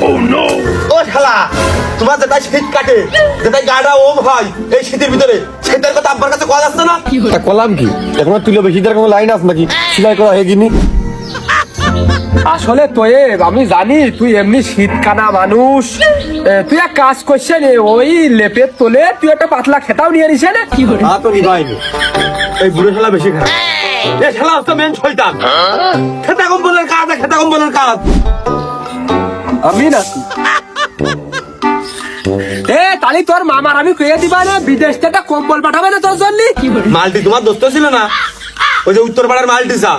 ও শালা তোমার যেটা শীত কাটে যেটা গাড়া ওম হয় এই শীতের ভিতরে সেটার কথা আব্বার কাছে কথা আসছে না? তা কলাম কি? এখন তুলো বেশি কোনো লাইন আছে নাকি? সেলাই করা হয়ে গিনি। আসলে তোয়ে আমি জানি তুই এমনি শীতকানা মানুষ। তুই এক কাজ করছে রে ওই লেপের তোলে তুই একটা পাতলা খেতাও নিয়ে নিছে না তা তো নিবাইনি এই বুড়ো শালা বেশি খারাপ। এই! শালা তো মেন শয়তান। খেতা কম্বলের কাজ খেতা কম্বলের কাজ। আমি না এ তালি তোর মামার আমি কয়ে দিবা না বিদেশ থেকে কম্বল পাঠাবে না তোর জন্য? মালটি তোমার দোস্ত ছিল না? ওই যে উত্তর পাড়ার মালটি সা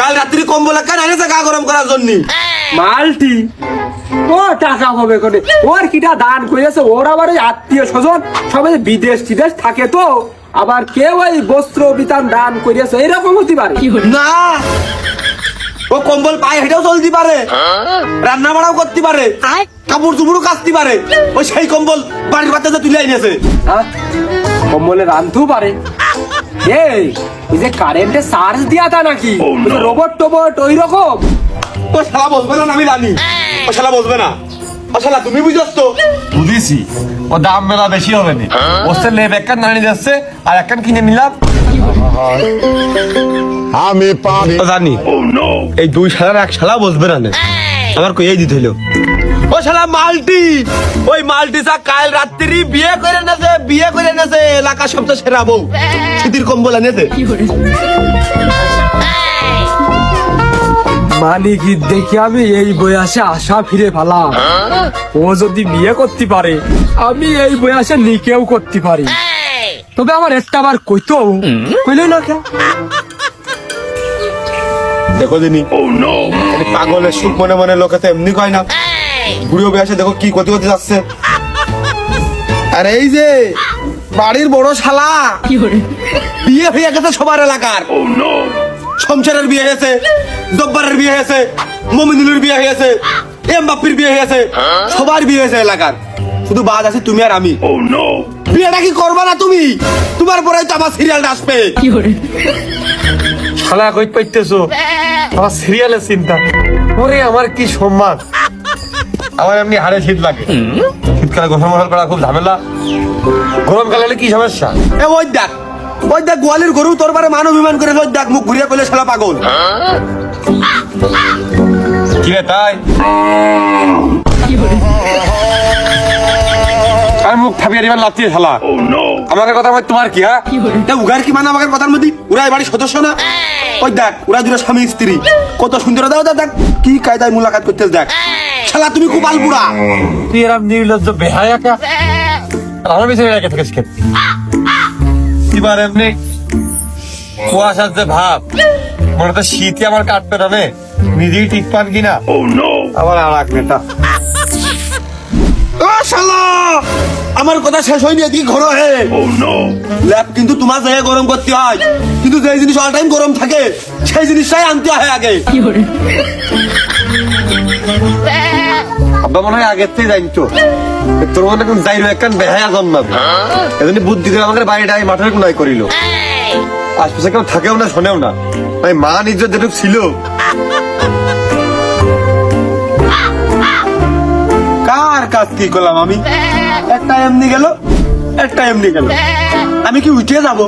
কাল রাত্রি কম্বল কেন এনেছে গা গরম করার জন্য। মালটি? ও টাকা হবে কোনে? ওর কিটা দান করেছে ওর আবার ওই আত্মীয় স্বজন সবাই বিদেশ টিদেশ থাকে তো আবার কেউ ওই বস্ত্র বিতান দান করিয়েছে এরকম হতে পারে। না! ও কম্বল পায়ে হেঁটেও চলতে পারে। রান্না বাড়াও করতে পারে। কাপড় চুপড়ও কাচতে পারে। ওই সেই কম্বল বাড়ির বাচ্চাতে তুলে এনেছে? কম্বলে রান্ধতেও পারে। এই ওই যে কারেন্টে চার্জ দিয়া তা নাকি? রোবট টোবট ওই রকম? ও শালা বসবে না আমি জানি ও শালা বসবে না। ও শালা তুমি বুঝছ তো। বুঝেছি। ও দাম মেলা বেশি হবে না। ওসে লেপ একখান নানি যাচ্ছে আর একখান কিনে নিলাম। আমি পারি। জানি। এই দুই শালার এক শালা বসবে না আমার দিতে হইল। ও শালা মাল্টি। ওই মাল্টি সা কাল রাত্রি বিয়ে করে নেছে বিয়ে করে নেছে এলাকা সবচেয়ে সেরা বউ। শীতির কম্বল এনেছে মানে কি দেখি আমি এই বয়সে আশা ফিরে ফেলাম ও যদি বিয়ে করতে পারে আমি এই বয়সে নিকেও করতে পারি। তবে আমার একটা বার কইতো। কইলে না কেন? দেখো দিনি এই পাগলের সুখ মনে মনে লোকে তো এমনি কয় না। বুড়িও বয়সে দেখো কি করতে করতে যাচ্ছে। আর এই যে বাড়ির বড় শালা বিয়ে হয়ে গেছে সবার এলাকার। শমশেরের বিয়ে হয়েছে জব্বারের বিয়ে হয়েছে মমিনুলের বিয়ে হয়েছে এম বাপ্পির বিয়ে হয়েছে সবার বিয়ে হয়েছে এলাকার। শুধু বাদ আছে তুমি আর আমি। বিয়েটা কি করবা না তুমি? তোমার পরে তো আমার সিরিয়ালটা আসবে। শালা কই পাইতেছো? আমার সিরিয়ালের চিন্তা। ওরে আমার কি সম্মান? আমার এমনি হাড়ে শীত লাগে। শীতকালে গোসল মোসল করা খুব ঝামেলা। গরমকালে হলে কি সমস্যা? এ ওই দেখ। ওই দেখ গোয়ালির গরু তোর বারে মান অভিমান করে ওই দেখ মুখ ঘুরিয়ে করলে শালা পাগল। কি রে তাই? আর মুখ থাপিয়ে দিবার লাগছে শালা? আমাকে কথা তোমার কি হ্যাঁ? তা উগার কি মানে আমাকে কথার মধ্যে? ওরা বাড়ির সদস্য না? ওই দেখ ওরা দুটো স্বামী স্ত্রী। কত সুন্দর দাও দেখ কি কায়দায় মুলাকাত করতে দেখ। শালা তুমি খুব আলপুরা তুই এরম নির্লজ্জ বেহায়া কা? আমার পিছনে রেখে থাকিস কেন এবার এমনি কুয়াশার যে ভাব মনে তো শীতে আমার কাটবে না নিজেই ঠিক পান কিনা? আবার আর এক নেতা। আমার কথা শেষ হয়নি এদিকে ঘর হে। ল্যাপ কিন্তু তোমার জায়গায় গরম করতে হয়। কিন্তু যে জিনিস অল টাইম গরম থাকে সেই জিনিসটাই আনতে হয় আগে। আব্বা মনে হয় আগের থেকে জানতো। তোর মনে কোন যাইলো একখান বেহায়া জন্মাবে। এজন্য বুদ্ধি করে আমাকে বাড়িটা এই মাঠের কোনায় করিল। আশপাশে কেউ থাকেও না শোনেও না। মা নিজের যেটুকু ছিল। কাজ কি করলাম আমি? একটা এমনি গেল একটা এমনি গেল। আমি কি উঠে যাব?